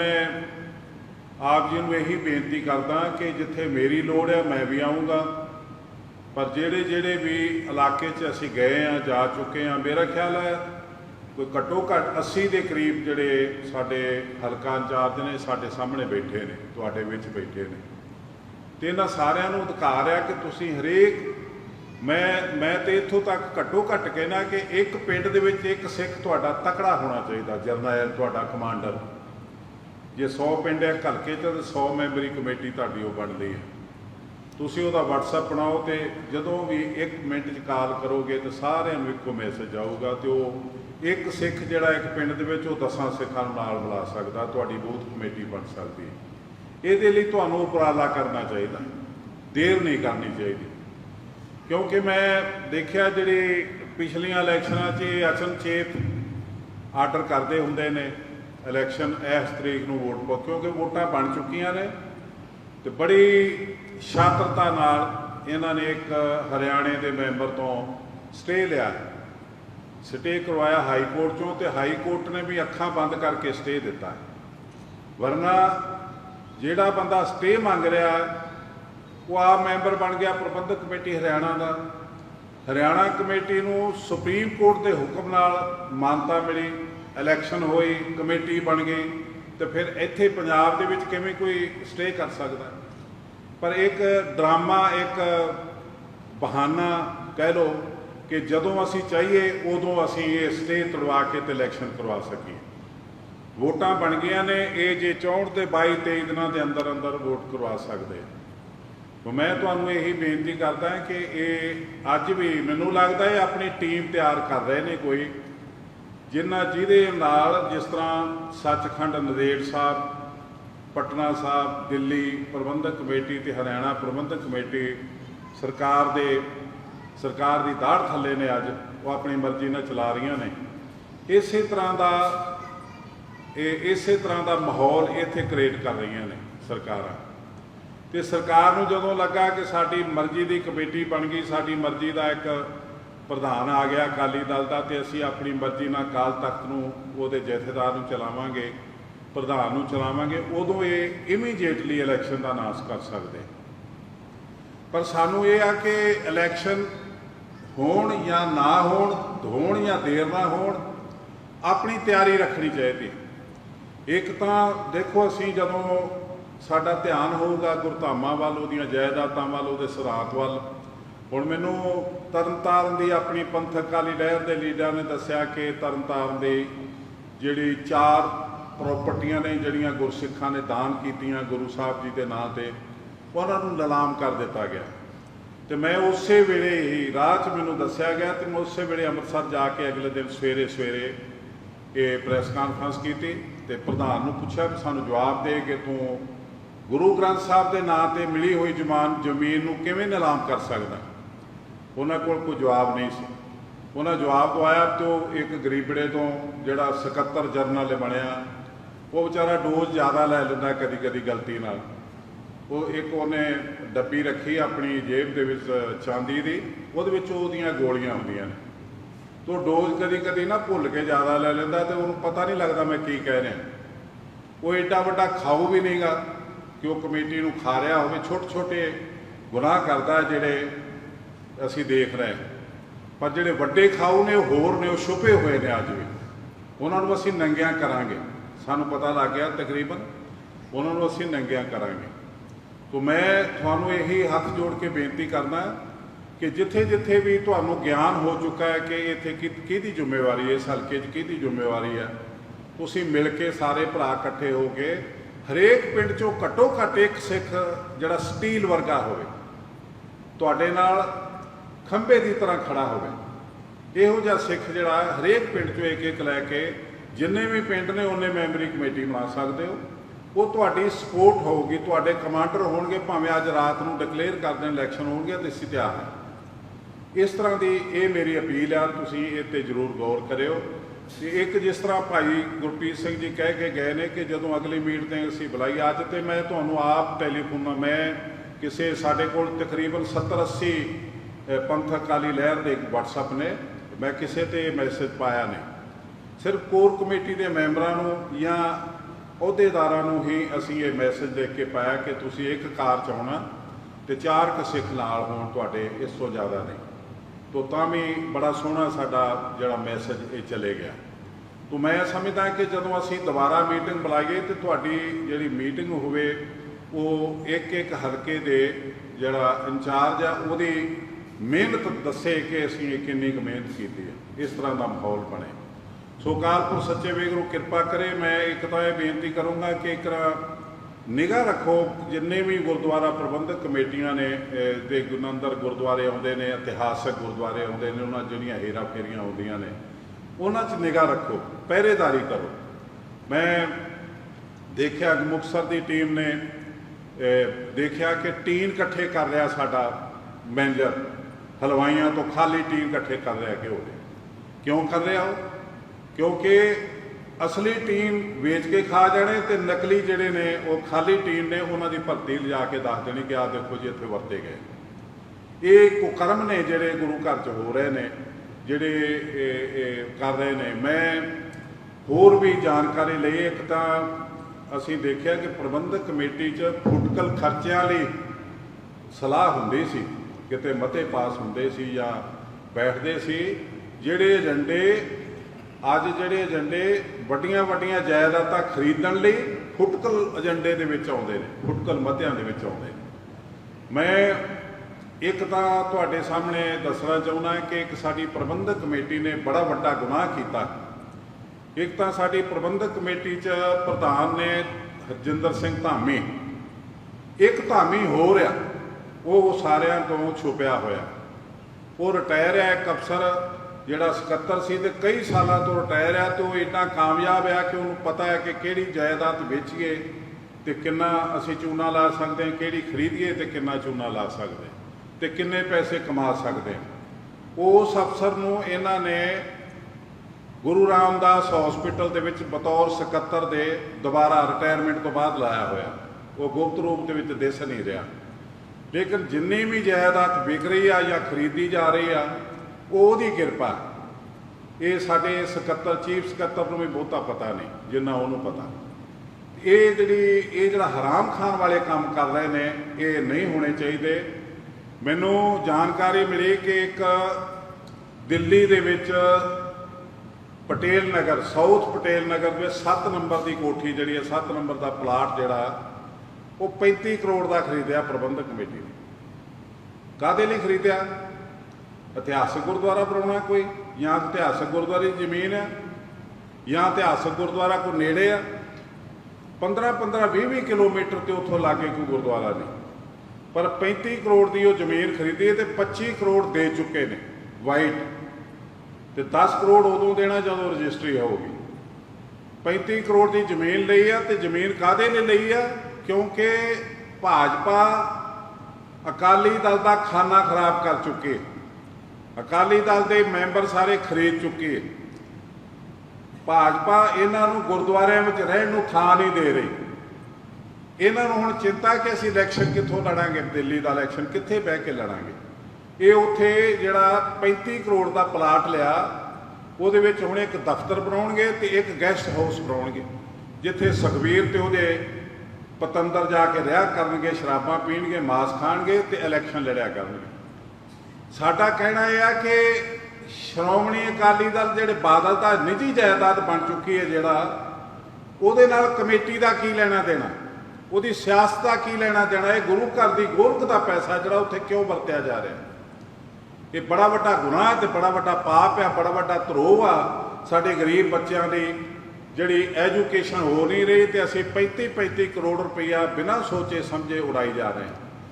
ਮੈਂ ਆਪ ਜੀ ਨੂੰ ਇਹੀ ਬੇਨਤੀ ਕਰਦਾ ਕਿ ਜਿੱਥੇ ਮੇਰੀ ਲੋੜ ਹੈ ਮੈਂ ਵੀ ਆਉਂਗਾ ਪਰ ਜਿਹੜੇ ਜਿਹੜੇ ਵੀ ਇਲਾਕੇ 'ਚ ਅਸੀਂ ਗਏ ਆ, ਜਾ ਚੁੱਕੇ ਆ, ਮੇਰਾ ਖਿਆਲ ਹੈ ਕੋਈ ਘੱਟੋ ਘੱਟ 80 ਦੇ ਕਰੀਬ ਜਿਹੜੇ ਸਾਡੇ ਹਲਕਾ ਇੰਚਾਰਜ ਨੇ ਸਾਡੇ ਸਾਹਮਣੇ ਬੈਠੇ ਨੇ, ਤੁਹਾਡੇ ਵਿੱਚ ਬੈਠੇ ਨੇ। ਤੇ ਇਹਨਾਂ ਸਾਰਿਆਂ ਨੂੰ ਅਧਿਕਾਰ ਹੈ ਕਿ ਤੁਸੀਂ ਹਰੇਕ ਮੈਂ ਮੈਂ ਤੇ ਇੱਥੋਂ ਤੱਕ ਘੱਟੋ ਘੱਟ ਕਹਿਣਾ ਕਿ ਇੱਕ ਪਿੰਡ ਦੇ ਵਿੱਚ ਇੱਕ ਸਿੱਖ ਤੁਹਾਡਾ ਤਕੜਾ ਹੋਣਾ ਚਾਹੀਦਾ, ਜਰਨੈਲ ਤੁਹਾਡਾ ਕਮਾਂਡਰ। ਜੇ 100 ਪਿੰਡ ਹੈ ਹਲਕੇ 'ਚ, ਤੇ 100 ਮੈਂਬਰੀ ਕਮੇਟੀ ਤੁਹਾਡੀ ਉਹ ਬਣਦੀ ਹੈ। ਤੁਸੀਂ ਉਹਦਾ WhatsApp ਬਣਾਓ ਤੇ ਜਦੋਂ ਵੀ 1 ਮਿੰਟ 'ਚ ਕਾਲ ਕਰੋਗੇ ਤੇ ਸਾਰਿਆਂ ਨੂੰ ਇੱਕੋ ਮੈਸੇਜ ਆਊਗਾ ਤੇ ਉਹ ਇੱਕ ਸਿੱਖ ਜਿਹੜਾ ਇੱਕ ਪਿੰਡ ਦੇ ਵਿੱਚ ਉਹ ਦਸਾਂ ਸਿੱਖਾਂ ਨੂੰ ਨਾਲ ਬੁਲਾ ਸਕਦਾ, ਤੁਹਾਡੀ ਬੂਥ ਕਮੇਟੀ ਬਣ ਸਕਦੀ ਹੈ। ਇਹਦੇ ਲਈ ਤੁਹਾਨੂੰ ਉਪਰਾਲਾ ਕਰਨਾ ਚਾਹੀਦਾ। ਦੇਰ ਨਹੀਂ ਕਰਨੀ ਚਾਹੀਦੀ। ਕਿਉਂਕਿ ਮੈਂ ਦੇਖਿਆ ਜਿਹੜੇ ਪਿਛਲੀਆਂ ਇਲੈਕਸ਼ਨਾਂ 'ਚ ਅਚਨਚੇਤ ਆਰਡਰ ਕਰਦੇ ਹੁੰਦੇ ਨੇ ਇਲੈਕਸ਼ਨ ਇਸ ਤਰੀਕ ਨੂੰ ਵੋਟ ਪਾਓ, ਕਿਉਂਕਿ ਵੋਟਾਂ ਬਣ ਚੁੱਕੀਆਂ ਨੇ ਤੇ ਬੜੀ ਸ਼ਾਂਤਰਤਾ ਨਾਲ ਇਹਨਾਂ ਨੇ ਇੱਕ ਹਰਿਆਣੇ ਦੇ ਮੈਂਬਰ ਤੋਂ ਸਟੇ ਲਿਆ। ਸਟੇ ਕਰਵਾਇਆ ਹਾਈ ਕੋਰਟ ਚੋਂ ਤੇ ਹਾਈ ਕੋਰਟ ਨੇ ਵੀ ਅੱਖਾਂ ਬੰਦ ਕਰਕੇ ਸਟੇ ਦਿੱਤਾ। ਵਰਨਾ ਜਿਹੜਾ ਬੰਦਾ ਸਟੇ ਮੰਗ ਰਿਹਾ, ਉਹ ਆਪ ਮੈਂਬਰ ਬਣ ਗਿਆ ਪ੍ਰਬੰਧਕ ਕਮੇਟੀ ਹਰਿਆਣਾ ਦਾ। ਹਰਿਆਣਾ ਕਮੇਟੀ ਨੂੰ ਸੁਪਰੀਮ ਕੋਰਟ ਦੇ ਹੁਕਮ ਨਾਲ ਮਾਨਤਾ ਮਿਲੀ। ਇਲੈਕਸ਼ਨ ਹੋਈ, ਕਮੇਟੀ ਬਣ ਗਈ ਤੇ ਫਿਰ ਇੱਥੇ ਪੰਜਾਬ ਦੇ ਵਿੱਚ ਕਿਵੇਂ ਕੋਈ ਸਟੇ ਕਰ ਸਕਦਾ? ਪਰ ਇੱਕ ਡਰਾਮਾ, ਇੱਕ ਬਹਾਨਾ ਕਹਿ ਲਓ ਕਿ ਜਦੋਂ ਅਸੀਂ ਚਾਹੀਏ, ਉਦੋਂ ਅਸੀਂ ਇਹ ਸਟੇ ਤੜਵਾ ਕੇ ਤੇ ਇਲੈਕਸ਼ਨ ਕਰਵਾ ਸਕੀਏ। ਵੋਟਾਂ ਬਣ ਗਈਆਂ ਨੇ, ਇਹ ਜੇ 64 ਤੇ 22 23 ਦਿਨਾਂ ਦੇ ਅੰਦਰ ਅੰਦਰ ਵੋਟ ਕਰਵਾ ਸਕਦੇ ਆ। ਮੈਂ ਤੁਹਾਨੂੰ ਇਹੀ ਬੇਨਤੀ ਕਰਦਾ ਕਿ ਇਹ ਅੱਜ ਵੀ ਮੈਨੂੰ ਲੱਗਦਾ ਹੈ ਆਪਣੀ ਟੀਮ ਤਿਆਰ ਕਰ ਰਹੇ ਨੇ ਕੋਈ। ਜਿਨ੍ਹਾਂ ਜਿਹਦੇ ਨਾਲ ਜਿਸ ਤਰ੍ਹਾਂ ਸੱਚਖੰਡ ਨਦੇੜ ਸਾਹਿਬ, ਪਟਨਾ ਸਾਹਿਬ, ਦਿੱਲੀ ਪ੍ਰਬੰਧਕ ਕਮੇਟੀ ਤੇ ਹਰਿਆਣਾ ਪ੍ਰਬੰਧਕ ਕਮੇਟੀ ਸਰਕਾਰ ਦੇ, ਸਰਕਾਰ ਦੀ ਦਾੜ ਥੱਲੇ ਨੇ ਅੱਜ, ਉਹ ਆਪਣੀ ਮਰਜ਼ੀ ਨਾਲ ਚਲਾ ਰਹੀਆਂ ਨੇ। ਇਸੇ ਤਰ੍ਹਾਂ ਦਾ, ਇਹ ਇਸੇ ਤਰ੍ਹਾਂ ਦਾ ਮਾਹੌਲ ਇੱਥੇ ਕ੍ਰੀਏਟ ਕਰ ਰਹੀਆਂ ਨੇ ਸਰਕਾਰਾਂ। ਤੇ ਸਰਕਾਰ ਨੂੰ ਜਦੋਂ ਲੱਗਾ ਕਿ ਸਾਡੀ ਮਰਜ਼ੀ ਦੀ ਕਮੇਟੀ ਬਣ ਗਈ, ਸਾਡੀ ਮਰਜ਼ੀ ਦਾ ਇੱਕ ਪ੍ਰਧਾਨ ਆ ਗਿਆ, ਅਕਾਲੀ ਦਲ ਦਾ, ਤੇ ਅਸੀਂ ਆਪਣੀ ਮਰਜ਼ੀ ਨਾਲ ਕਾਲ ਤਖਤ ਨੂੰ, ਉਹਦੇ ਜਥੇਦਾਰ ਨੂੰ ਚਲਾਵਾਂਗੇ, ਪ੍ਰਧਾਨ ਨੂੰ ਚਲਾਵਾਂਗੇ, ਉਦੋਂ ਇਹ ਇਮੀਡੀਏਟਲੀ ਇਲੈਕਸ਼ਨ ਦਾ ਨਾਸ ਕਰ ਸਕਦੇ। ਪਰ ਸਾਨੂੰ ਇਹ ਆ ਕਿ ਇਲੈਕਸ਼ਨ ਹੋਣ ਜਾਂ ਨਾ ਹੋਣ ਹੋਣ ਜਾਂ ਦੇਰ ਨਾ ਹੋਣ, ਆਪਣੀ ਤਿਆਰੀ ਰੱਖਣੀ ਚਾਹੀਦੀ ਇੱਕ ਤਾਂ ਦੇਖੋ ਅਸੀਂ ਜਦੋਂ ਸਾਡਾ ਧਿਆਨ ਹੋਊਗਾ ਗੁਰਧਾਮਾਂ ਵੱਲ, ਉਹਦੀਆਂ ਜਾਇਦਾਦਾਂ ਵੱਲ, ਉਹਦੇ ਸਰਾਤ ਵੱਲ ਹੁਣ ਮੈਨੂੰ ਤਰਨਤਾਰਨ ਦੀ ਆਪਣੀ ਪੰਥਕ ਅਕਾਲੀ ਲਹਿਰ ਦੇ ਲੀਡਰਾਂ ਨੇ ਦੱਸਿਆ ਕਿ ਤਰਨਤਾਰਨ ਦੀ ਜਿਹੜੀ ਚਾਰ ਪ੍ਰਾਪਰਟੀਆਂ ਨੇ, ਜਿਹੜੀਆਂ ਗੁਰਸਿੱਖਾਂ ਨੇ ਦਾਨ ਕੀਤੀਆਂ ਗੁਰੂ ਸਾਹਿਬ ਜੀ ਦੇ ਨਾਂ ਤੇ, ਉਹਨਾਂ ਨੂੰ ਨਿਲਾਮ ਕਰ ਦਿੱਤਾ ਗਿਆ। ਤੇ ਮੈਂ ਉਸੇ ਵੇਲੇ ਹੀ ਰਾਹ 'ਚ ਮੈਨੂੰ ਦੱਸਿਆ ਗਿਆ ਤੇ ਮੈਂ ਉਸੇ ਵੇਲੇ ਅੰਮ੍ਰਿਤਸਰ ਜਾ ਕੇ ਅਗਲੇ ਦਿਨ ਸਵੇਰੇ ਸਵੇਰੇ ਇਹ ਪ੍ਰੈਸ ਕਾਨਫਰੰਸ ਕੀਤੀ ਤੇ ਪ੍ਰਧਾਨ ਨੂੰ ਪੁੱਛਿਆ ਵੀ ਸਾਨੂੰ ਜਵਾਬ ਦੇ ਕਿ ਤੂੰ ਗੁਰੂ ਗ੍ਰੰਥ ਸਾਹਿਬ ਦੇ ਨਾਂ ਤੇ ਮਿਲੀ ਹੋਈ ਜ਼ਮਾਨ, ਜ਼ਮੀਨ ਨੂੰ ਕਿਵੇਂ ਨਿਲਾਮ ਕਰ ਸਕਦਾ? ਉਹਨਾਂ ਕੋਲ ਕੋਈ ਜਵਾਬ ਨਹੀਂ ਸੀ। ਉਹਨਾਂ ਜਵਾਬ ਦਵਾਇਆ ਤੇ ਉਹ ਇੱਕ ਗਰੀਬੜੇ ਤੋਂ ਜਿਹੜਾ ਸਕੱਤਰ ਜਰਨਲ ਬਣਿਆ, ਉਹ ਵਿਚਾਰਾ ਡੋਜ਼ ਜ਼ਿਆਦਾ ਲੈ ਲੈਂਦਾ ਕਦੀ ਕਦੀ ਗਲਤੀ ਨਾਲ। ਉਹ ਇੱਕ ਉਹਨੇ ਡੱਬੀ ਰੱਖੀ ਆਪਣੀ ਜੇਬ ਦੇ ਵਿੱਚ ਚਾਂਦੀ ਦੀ, ਉਹਦੇ ਵਿੱਚ ਉਹਦੀਆਂ ਗੋਲੀਆਂ ਹੁੰਦੀਆਂ ਨੇ। ਤੋ ਡੋਜ਼ ਕਦੀ ਕਦੀ ਨਾ ਭੁੱਲ ਕੇ ਜ਼ਿਆਦਾ ਲੈ ਲੈਂਦਾ ਤੇ ਉਹਨੂੰ ਪਤਾ ਨਹੀਂ ਲੱਗਦਾ ਮੈਂ ਕੀ ਕਹਿ ਰਿਹਾ। ਉਹ ਏਡਾ ਵੱਡਾ ਖਾਊ ਵੀ ਨਹੀਂਗਾ ਕਿ ਉਹ ਕਮੇਟੀ ਨੂੰ ਖਾ ਰਿਹਾ ਹੋਵੇ ਛੋਟੇ ਛੋਟੇ ਗੁਨਾਹ ਕਰਦਾ ਜਿਹੜੇ ਅਸੀਂ ਦੇਖ ਰਹੇ ਹਾਂ। ਪਰ ਜਿਹੜੇ ਵੱਡੇ ਖਾਊ ਨੇ, ਹੋਰ ਨੇ, ਉਹ ਛੁਪੇ ਹੋਏ ਨੇ ਅੱਜ ਵੀ। ਉਹਨਾਂ ਨੂੰ ਅਸੀਂ ਨੰਗਿਆਂ ਕਰਾਂਗੇ। ਸਾਨੂੰ ਪਤਾ ਲੱਗ ਗਿਆ ਤਕਰੀਬਨ, ਉਹਨਾਂ ਨੂੰ ਅਸੀਂ ਨੰਗਿਆਂ ਕਰਾਂਗੇ। ਤੋ ਮੈਂ ਤੁਹਾਨੂੰ ਇਹੀ ਹੱਥ ਜੋੜ ਕੇ ਬੇਨਤੀ ਕਰਦਾ ਕਿ ਜਿੱਥੇ ਜਿੱਥੇ ਵੀ ਤੁਹਾਨੂੰ ਗਿਆਨ ਹੋ ਚੁੱਕਾ ਹੈ ਕਿ ਇੱਥੇ ਕਿ- ਕਿਹਦੀ ਜ਼ਿੰਮੇਵਾਰੀ ਹੈ, ਇਸ ਹਲਕੇ 'ਚ ਕਿਹਦੀ ਜ਼ਿੰਮੇਵਾਰੀ ਹੈ, ਤੁਸੀਂ ਮਿਲ ਕੇ ਸਾਰੇ ਭਰਾ ਇਕੱਠੇ ਹੋ ਕੇ ਹਰੇਕ ਪਿੰਡ 'ਚੋਂ ਘੱਟੋ ਘੱਟ ਇੱਕ ਸਿੱਖ ਜਿਹੜਾ ਸਟੀਲ ਵਰਗਾ ਹੋਵੇ। ਤੁਹਾਡੇ ਨਾਲ ਖੰਭੇ ਦੀ ਤਰ੍ਹਾਂ ਖੜਾ ਹੋਵੇ। ਇਹੋ ਜਿਹਾ ਸਿੱਖ ਜਿਹੜਾ ਹੈ, ਹਰੇਕ ਪਿੰਡ 'ਚੋਂ ਇੱਕ ਇੱਕ ਲੈ ਕੇ ਜਿੰਨੇ ਵੀ ਪਿੰਡ ਨੇ ਉਹਨੇ ਮੈਂਬਰੀ ਕਮੇਟੀ ਬਣਾ ਸਕਦੇ ਹੋ। ਉਹ ਤੁਹਾਡੀ ਸਪੋਰਟ ਹੋਊਗੀ ਤੁਹਾਡੇ ਕਮਾਂਡਰ ਹੋਣਗੇ ਭਾਵੇਂ ਅੱਜ ਰਾਤ ਨੂੰ ਡਿਕਲੇਅਰ ਕਰ ਦੇਣ ਇਲੈਕਸ਼ਨ ਹੋਣਗੇ ਤੇ ਅਸੀਂ ਤਿਆਰ ਹੈ। ਇਸ ਤਰ੍ਹਾਂ ਦੀ ਇਹ ਮੇਰੀ ਅਪੀਲ ਆ ਤੁਸੀਂ ਇਹ ਤੇ ਜ਼ਰੂਰ ਗੌਰ ਕਰਿਓ। ਤੇ ਇੱਕ ਜਿਸ ਤਰ੍ਹਾਂ ਭਾਈ ਗੁਰਪ੍ਰੀਤ ਸਿੰਘ ਜੀ ਕਹਿ ਕੇ ਗਏ ਨੇ ਕਿ ਜਦੋਂ ਅਗਲੀ ਮੀਟਿੰਗ ਅਸੀਂ ਬੁਲਾਈ ਅੱਜ ਤੇ ਮੈਂ ਤੁਹਾਨੂੰ ਆਪ ਟੈਲੀਫੋਨ ਮੈਂ ਕਿਸੇ ਸਾਡੇ ਕੋਲ ਤਕਰੀਬਨ 70 80 ਪੰਥਕ ਅਕਾਲੀ ਲਹਿਰ ਦੇ WhatsApp ਨੇ, ਮੈਂ ਕਿਸੇ ਤੇ ਮੈਸੇਜ ਪਾਇਆ ਨਹੀਂ। ਸਿਰਫ ਕੋਰ ਕਮੇਟੀ ਦੇ ਮੈਂਬਰਾਂ ਨੂੰ ਜਾਂ ਅਹੁਦੇਦਾਰਾਂ ਨੂੰ ਹੀ ਅਸੀਂ ਇਹ ਮੈਸੇਜ ਲਿਖ ਕੇ ਪਾਇਆ ਕਿ ਤੁਸੀਂ ਇੱਕ ਕਾਰ ਚ ਆਉਣਾ ਤੇ ਚਾਰ ਕੁ ਸਿੱਖ ਨਾਲ ਹੋਣ ਤੁਹਾਡੇ ਇਸ ਤੋਂ ਜ਼ਿਆਦਾ ਨਹੀਂ। ਤੋ ਤਾਂ ਵੀ ਬੜਾ ਸੋਹਣਾ ਸਾਡਾ ਜਿਹੜਾ ਮੈਸੇਜ ਇਹ ਚਲੇ ਗਿਆ। ਤੋ ਮੈਂ ਸਮਝਦਾ ਕਿ ਜਦੋਂ ਅਸੀਂ ਦੁਬਾਰਾ ਮੀਟਿੰਗ ਬੁਲਾਈਏ ਤੇ ਤੁਹਾਡੀ ਜਿਹੜੀ ਮੀਟਿੰਗ ਹੋਵੇ, ਉਹ ਇੱਕ ਇੱਕ ਹਲਕੇ ਦੇ ਜਿਹੜਾ ਇੰਚਾਰਜ ਆ, ਉਹਦੀ ਮਿਹਨਤ ਦੱਸੇ ਕਿ ਅਸੀਂ ਕਿੰਨੀ ਕੁ ਮਿਹਨਤ ਕੀਤੀ ਹੈ, ਇਸ ਤਰ੍ਹਾਂ ਦਾ ਮਾਹੌਲ ਬਣੇ ਸੋ ਕਾਲਪੁਰ ਸੱਚੇ ਵੇਗਰੂ ਕਿਰਪਾ ਕਰੇ, ਮੈਂ ਇੱਕ ਤਾਂ ਇਹ ਬੇਨਤੀ ਕਰੂੰਗਾ ਕਿ ਇੱਕ ਨਿਗਾਹ ਰੱਖੋ, ਜਿੰਨੇ ਵੀ ਗੁਰਦੁਆਰਾ ਪ੍ਰਬੰਧਕ ਕਮੇਟੀਆਂ ਨੇ ਦੇ ਗੁਰਨੰਦਰ ਗੁਰਦੁਆਰੇ ਆਉਂਦੇ ਨੇ, ਇਤਿਹਾਸਕ ਗੁਰਦੁਆਰੇ ਆਉਂਦੇ ਨੇ, ਉਹਨਾਂ ਜਿਹੜੀਆਂ ਹੇਰਾ ਫੇਰੀਆਂ ਆਉਂਦੀਆਂ ਨੇ, ਉਹਨਾਂ 'ਚ ਨਿਗਾਹ ਰੱਖੋ, ਪਹਿਰੇਦਾਰੀ ਕਰੋ। ਮੈਂ ਦੇਖਿਆ ਕਿ ਮੁਕਤਸਰ ਦੀ ਟੀਮ ਨੇ ਦੇਖਿਆ ਕਿ ਟੀਨ ਇਕੱਠੇ ਕਰ ਰਿਹਾ ਸਾਡਾ ਮੈਨੇਜਰ। ਹਲਵਾਈਆਂ ਤੋਂ ਖਾਲੀ ਟੀਮ ਇਕੱਠੇ ਕਰ ਰਿਹਾ ਕਿ ਹੋਵੇ ਕਿਉਂ ਕਰ ਰਿਹਾ ਉਹ? ਕਿਉਂਕਿ ਅਸਲੀ ਟੀਮ ਵੇਚ ਕੇ ਖਾ ਜਾਣੇ ਤੇ ਨਕਲੀ ਜਿਹੜੇ ਨੇ ਉਹ ਖਾਲੀ ਟੀਮ ਨੇ, ਉਹਨਾਂ ਦੀ ਭਰਤੀ ਲਿਜਾ ਕੇ ਦੱਸ ਦੇਣੀ ਕਿ ਆਹ ਦੇਖੋ ਜੀ, ਇੱਥੇ ਵਰਤੇ ਗਏ। ਇਹ ਕੁਕਰਮ ਨੇ ਜਿਹੜੇ ਗੁਰੂ ਘਰ ਚ ਹੋ ਰਹੇ ਨੇ, ਜਿਹੜੇ ਕਰ ਰਹੇ ਨੇ। ਮੈਂ ਹੋਰ ਵੀ ਜਾਣਕਾਰੀ ਲਈ ਇੱਕ ਤਾਂ ਅਸੀਂ ਦੇਖਿਆ ਕਿ ਪ੍ਰਬੰਧਕ ਕਮੇਟੀ ਚ ਫੁਟਕਲ ਖਰਚਿਆਂ ਲਈ ਸਲਾਹ ਹੁੰਦੀ ਸੀ। ਕਿਤੇ ਮਤੇ ਪਾਸ ਹੁੰਦੇ ਸੀ ਜਾਂ ਬੈਠਦੇ ਸੀ, ਜਿਹੜੇ ਏਜੰਡੇ, ਅੱਜ ਜਿਹੜੇ ਏਜੰਡੇ ਵੱਡੀਆਂ ਵੱਡੀਆਂ ਜਾਇਦਾਦਾਂ ਖਰੀਦਣ ਲਈ ਫੁਟਕਲ ਏਜੰਡੇ ਦੇ ਵਿੱਚ ਆਉਂਦੇ ਨੇ, ਫੁਟਕਲ ਮਤਿਆਂ ਦੇ ਵਿੱਚ ਆਉਂਦੇ ਨੇ। ਮੈਂ ਇੱਕ ਤਾਂ ਤੁਹਾਡੇ ਸਾਹਮਣੇ ਦੱਸਣਾ ਚਾਹੁੰਦਾ ਕਿ ਇੱਕ ਸਾਡੀ ਪ੍ਰਬੰਧਕ ਕਮੇਟੀ ਨੇ ਬੜਾ ਵੱਡਾ ਗੁਨਾਹ ਕੀਤਾ। ਇੱਕ ਤਾਂ ਸਾਡੀ ਪ੍ਰਬੰਧਕ ਕਮੇਟੀ 'ਚ ਪ੍ਰਧਾਨ ਨੇ ਹਰਜਿੰਦਰ ਸਿੰਘ ਧਾਮੀ। ਇੱਕ ਧਾਮੀ ਹੋ ਰਿਹਾ ਉਹ ਸਾਰਿਆਂ ਤੋਂ ਛੁਪਿਆ ਹੋਇਆ। ਉਹ ਰਿਟਾਇਰ ਹੈ ਇੱਕ ਅਫਸਰ ਜਿਹੜਾ ਸਕੱਤਰ ਸੀ ਤੇ ਕਈ ਸਾਲਾਂ ਤੋਂ ਰਿਟਾਇਰ ਹੈ ਤੇ ਉਹ ਇੰਨਾ ਕਾਮਯਾਬ ਹੈ ਕਿ ਉਹਨੂੰ ਪਤਾ ਹੈ ਕਿ ਕਿਹੜੀ ਜਾਇਦਾਦ ਵੇਚੀਏ ਤੇ ਕਿੰਨਾ ਅਸੀਂ ਚੂਨਾ ਲਾ ਸਕਦੇ ਹਾਂ ਕਿਹੜੀ ਖਰੀਦੀਏ ਤੇ ਕਿੰਨਾ ਚੂਨਾ ਲਾ ਸਕਦੇ ਹਾਂ, ਤੇ ਕਿੰਨੇ ਪੈਸੇ ਕਮਾ ਸਕਦੇ ਉਸ ਅਫਸਰ ਨੂੰ ਇਹਨਾਂ ਨੇ ਗੁਰੂ ਰਾਮਦਾਸ ਹਸਪੀਟਲ ਦੇ ਵਿੱਚ ਬਤੌਰ ਸਕੱਤਰ ਦੇ ਦੁਬਾਰਾ ਰਿਟਾਇਰਮੈਂਟ ਤੋਂ ਬਾਅਦ ਲਾਇਆ ਹੋਇਆ। ਉਹ ਗੁਪਤ ਰੂਪ ਦੇ ਵਿੱਚ ਦਿਸ ਨਹੀਂ ਰਿਹਾ। ਲੇਕਿਨ ਜਿੰਨੀ ਵੀ ਜਾਇਦਾਦ ਵਿਕ ਰਹੀ ਆ ਜਾਂ ਖਰੀਦੀ ਜਾ ਰਹੀ ਆ, ਉਹਦੀ ਕਿਰਪਾ। ਇਹ ਸਾਡੇ ਸਕੱਤਰ, ਚੀਫ ਸਕੱਤਰ ਨੂੰ ਵੀ ਬਹੁਤਾ ਪਤਾ ਨਹੀਂ, ਜਿੰਨਾ ਉਹਨੂੰ ਪਤਾ। ਇਹ ਜਿਹੜੀ, ਇਹ ਜਿਹੜਾ ਹਰਾਮ ਖਾਨ ਵਾਲੇ ਕੰਮ ਕਰ ਰਹੇ ਨੇ, ਇਹ ਨਹੀਂ ਹੋਣੇ ਚਾਹੀਦੇ। ਮੈਨੂੰ ਜਾਣਕਾਰੀ ਮਿਲੀ ਕਿ ਇੱਕ ਦਿੱਲੀ ਦੇ ਵਿੱਚ ਪਟੇਲ ਨਗਰ, ਸਾਊਥ ਪਟੇਲ ਨਗਰ ਵਿੱਚ 7 ਨੰਬਰ ਦੀ ਕੋਠੀ ਜਿਹੜੀ ਹੈ 7 ਨੰਬਰ ਦਾ ਪਲਾਟ ਜਿਹੜਾ ਉਹ 35 ਕਰੋੜ ਦਾ ਖਰੀਦਿਆ ਪ੍ਰਬੰਧਕ ਕਮੇਟੀ ਨੇ। ਕਾਦੇ ਲਈ ਖਰੀਦਿਆ? ਇਤਿਹਾਸਕ ਗੁਰਦੁਆਰਾ ਬਣਾਉਣਾ ਕੋਈ, ਜਾਂ ਇਤਿਹਾਸਕ ਗੁਰਦੁਆਰੇ ਦੀ ਜ਼ਮੀਨ ਹੈ ਜਾਂ ਇਤਿਹਾਸਕ ਗੁਰਦੁਆਰਾ ਕੋਈ ਨੇੜੇ ਆ? 15 15 20 20 ਕਿਲੋਮੀਟਰ ਤੇ ਉੱਥੋਂ ਲਾਗੇ ਕੋਈ ਗੁਰਦੁਆਰਾ ਨਹੀਂ। ਪਰ 35 ਕਰੋੜ ਦੀ ਉਹ ਜ਼ਮੀਨ ਖਰੀਦੀ ਹੈ ਤੇ 25 ਕਰੋੜ ਦੇ ਚੁੱਕੇ ਨੇ ਵਾਈਟ ਤੇ 10 ਕਰੋੜ ਉਦੋਂ ਦੇਣਾ ਜਦੋਂ ਰਜਿਸਟਰੀ ਹੋਊਗੀ 35 ਕਰੋੜ ਦੀ ਜ਼ਮੀਨ ਲਈ ਆ ਤੇ ਜ਼ਮੀਨ ਕਾਦੇ ਲਈ ਲਈ ਆ? ਕਿਉਂਕਿ ਭਾਜਪਾ ਅਕਾਲੀ ਦਲ ਦਾ ਖਾਨਾ ਖਰਾਬ ਕਰ ਚੁੱਕੇ ਅਕਾਲੀ ਦਲ ਦੇ ਮੈਂਬਰ ਸਾਰੇ ਖਰੀਦ ਚੁੱਕੇ ਭਾਜਪਾ ਇਹਨਾਂ ਨੂੰ ਗੁਰਦੁਆਰਿਆਂ ਵਿੱਚ ਰਹਿਣ ਨੂੰ ਥਾਂ ਨਹੀਂ ਦੇ ਰਹੀ। ਇਹਨਾਂ ਨੂੰ ਹੁਣ ਚਿੰਤਾ ਕਿ ਅਸੀਂ ਇਲੈਕਸ਼ਨ ਕਿੱਥੋਂ ਲੜਾਂਗੇ, ਦਿੱਲੀ ਦਾ ਇਲੈਕਸ਼ਨ ਕਿੱਥੇ ਬਹਿ ਕੇ ਲੜਾਂਗੇ। ਇਹ ਉੱਥੇ ਜਿਹੜਾ 35 ਕਰੋੜ ਦਾ ਪਲਾਟ ਲਿਆ, ਉਹਦੇ ਵਿੱਚ ਹੁਣ ਇੱਕ ਦਫ਼ਤਰ ਬਣਾਉਣਗੇ ਤੇ ਇੱਕ ਗੈਸਟ ਹਾਊਸ ਬਣਾਉਣਗੇ, ਜਿੱਥੇ ਸੁਖਬੀਰ ਤੇ ਉਹਦੇ ਪਤੰਦਰ ਜਾ ਕੇ ਰਿਹਾ ਕਰਨਗੇ, ਸ਼ਰਾਬਾਂ ਪੀਣਗੇ, ਮਾਸ ਖਾਣਗੇ ਤੇ ਇਲੈਕਸ਼ਨ ਲੜਿਆ ਕਰਨਗੇ। ਸਾਡਾ ਕਹਿਣਾ ਇਹ ਆ ਕਿ ਸ਼੍ਰੋਮਣੀ ਅਕਾਲੀ ਦਲ ਜਿਹੜੇ ਬਾਦਲ ਦਾ ਨਿੱਜੀ ਜਾਇਦਾਦ ਬਣ ਚੁੱਕੀ ਹੈ ਜਿਹੜਾ, ਉਹਦੇ ਨਾਲ ਕਮੇਟੀ ਦਾ ਕੀ ਲੈਣਾ ਦੇਣਾ, ਉਹਦੀ ਸਿਆਸਤ ਦਾ ਕੀ ਲੈਣਾ ਦੇਣਾ, ਇਹ ਗੁਰੂ ਘਰ ਦੀ ਗੋਲਕ ਦਾ ਪੈਸਾ ਜਿਹੜਾ ਉੱਥੇ ਕਿਉਂ ਵਰਤਿਆ ਜਾ ਰਿਹਾ? ਇਹ ਬੜਾ ਵੱਡਾ ਗੁਨਾਹ ਤੇ ਬੜਾ ਵੱਡਾ ਪਾਪ ਆ, ਬੜਾ ਵੱਡਾ ਧਰੋਹ ਆ ਸਾਡੇ ਗਰੀਬ ਬੱਚਿਆਂ ਦੀ। ਜਿਹੜੀ ਐਜੂਕੇਸ਼ਨ ਹੋ ਨਹੀਂ ਰਹੀ ਤੇ ਅਸੀਂ 35 35 ਕਰੋੜ ਰੁਪਈਆ ਬਿਨਾਂ ਸੋਚੇ ਸਮਝੇ ਉਡਾਈ ਜਾ ਰਹੇ ਹਾਂ।